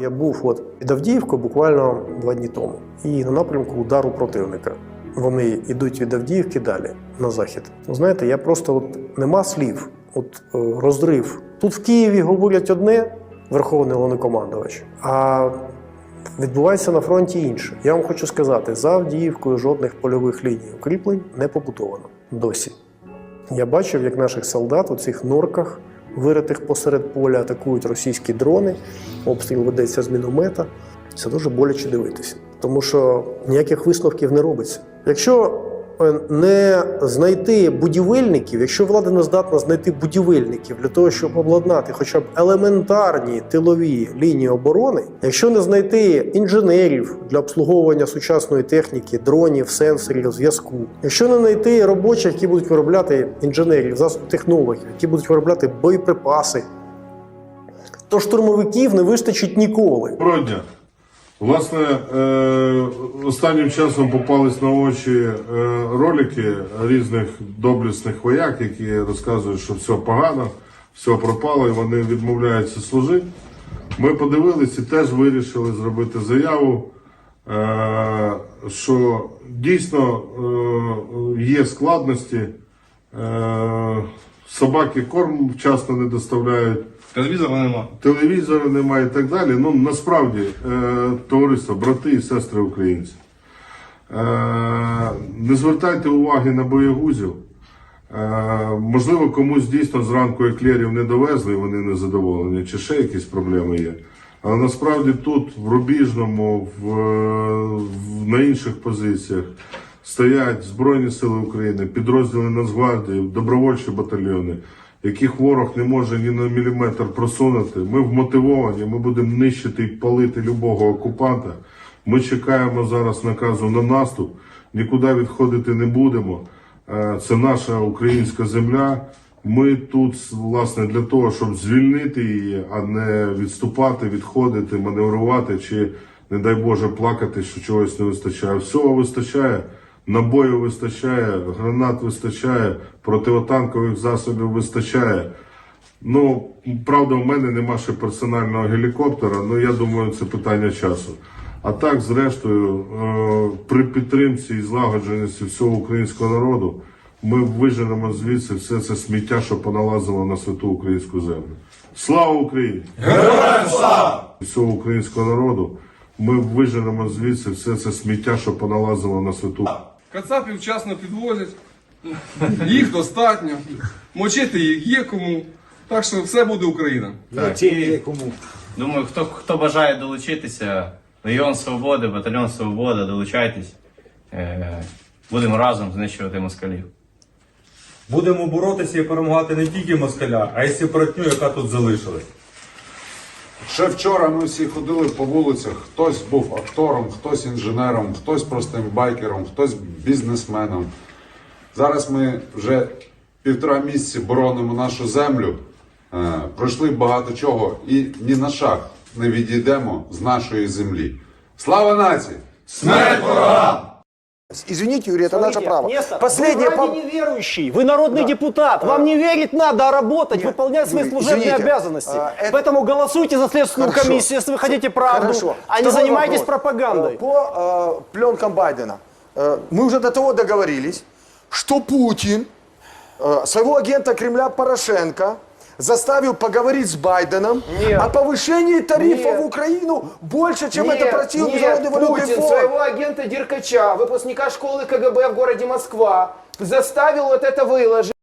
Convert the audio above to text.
Я був от під Авдіївкою буквально два дні тому, і на напрямку удару противника. Вони йдуть від Авдіївки далі на захід. Ну, знаєте, я просто от нема слів. От е, розрив. Тут в Києві говорять одне, Верховний Головнокомандувач, а відбувається на фронті інше. Я вам хочу сказати, за Авдіївкою жодних польових ліній укріплень не побудовано досі. Я бачив, як наших солдат у цих норках, виритих посеред поля, атакують російські дрони, обстріл ведеться з міномета. Це дуже боляче дивитися, тому що ніяких висновків не робиться. Якщо не знайти будівельників, якщо влада не здатна знайти будівельників для того, щоб обладнати хоча б елементарні тилові лінії оборони, якщо не знайти інженерів для обслуговування сучасної техніки, дронів, сенсорів, зв'язку, якщо не знайти робочих, які будуть виробляти інженерів, засоб технологів, які будуть виробляти боєприпаси, то штурмовиків не вистачить ніколи. Доброго дня. Власне, е, останнім часом попались на очі е, ролики різних доблесних вояк, які розказують, що все погано, все пропало, і вони відмовляються служити. Ми подивилися і теж вирішили зробити заяву, е, що дійсно є складності. Собаки корм вчасно не доставляють Телевізора нема. телевізору немає і так далі. Ну насправді, е, товариство, брати і сестри українці. Е, не звертайте уваги на боєгузів. Е, можливо, комусь дійсно зранку еклерів не довезли, вони не задоволені, чи ще якісь проблеми є. Але насправді тут, в Рубіжному, в, в, на інших позиціях стоять Збройні Сили України, підрозділи Нацгвардії, добровольчі батальйони, яких ворог не може ні на міліметр просунути. Ми вмотивовані, ми будемо нищити і палити любого окупанта. Ми чекаємо зараз наказу на наступ, нікуди відходити не будемо. Е, Це наша українська земля. Ми тут, власне, для того, щоб звільнити її, а не відступати, відходити, маневрувати чи, не дай Боже, плакати, що чогось не вистачає. Всього вистачає, набою вистачає, гранат вистачає, противотанкових засобів вистачає. Ну, правда, в мене нема ще персонального гелікоптера, але я думаю, це питання часу. А так, зрештою, е, при підтримці і злагодженості всього українського народу, ми виженемо звідси все це сміття, що поналазило на святу українську землю. Слава Україні! Героям слава! Всього українського народу, ми виженемо звідси все це сміття, що поналазило на святу. Кацапів вчасно підвозять, їх достатньо, мочити їх є кому. Так що все буде Україна. Думаю, хто, хто бажає долучитися, Легіон Свободи, Батальйон Свобода, долучайтесь. Е, будемо разом знищувати москалів. Будемо боротися і перемагати не тільки москаля, а й сепаратню, яка тут залишилась. Ще вчора ми всі ходили по вулицях. Хтось був актором, хтось інженером, хтось простим байкером, хтось бізнесменом. Зараз ми вже півтора місяці боронимо нашу землю. Е, пройшли багато чого і ні на шаг не відійдемо з нашої землі. Слава нації! Извините, Юрий, это наше право. Нестор, Последнее вы по- вроде неверующий, вы народный депутат, вам не верить надо, а работать, Нет, выполнять свои Юрий, служебные извините, обязанности. а, это- Поэтому голосуйте за Следственную Хорошо. комиссию, если вы хотите правду, Хорошо. а не Второй занимайтесь вопрос. пропагандой. По э, пленкам Байдена. Э, мы уже до того договорились, что Путин э, своего агента Кремля Порошенко заставил поговорить с Байденом Нет. о повышении тарифов Нет. в Украину больше, чем это Нет, просил нет, Международный валютный Путин фонд. своего агента Деркача, выпускника школы КГБ в городе Москва, заставил вот это выложить.